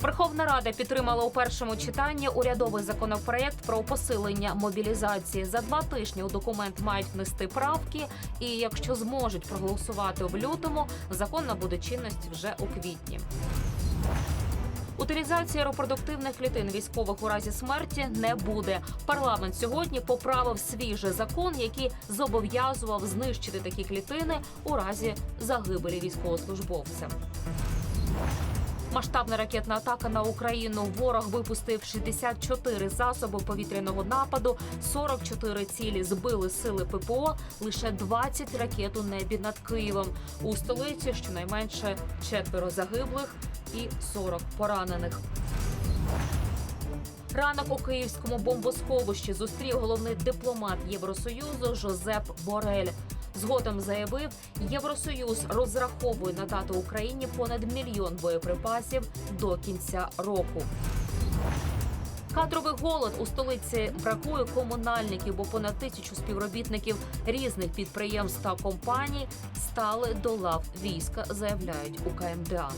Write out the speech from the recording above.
Верховна Рада підтримала у першому читанні урядовий законопроект про посилення мобілізації. За два тижні у документ мають внести правки, і якщо зможуть проголосувати в лютому, закон набуде чинності вже у квітні. Утилізації репродуктивних клітин військових у разі смерті не буде. Парламент сьогодні поправив свіжий закон, який зобов'язував знищити такі клітини у разі загибелі військовослужбовця. Масштабна ракетна атака на Україну. Ворог випустив 64 засоби повітряного нападу, 44 цілі збили сили ППО, лише 20 ракет у небі над Києвом. У столиці щонайменше четверо загиблих і 40 поранених. Ранок у київському бомбосховищі зустрів головний дипломат Євросоюзу Жозеп Борель. Згодом заявив, Євросоюз розраховує надати Україні понад мільйон боєприпасів до кінця року. Кадровий голод у столиці бракує комунальників, бо понад тисячу співробітників різних підприємств та компаній стали до лав війська, заявляють у КМДА.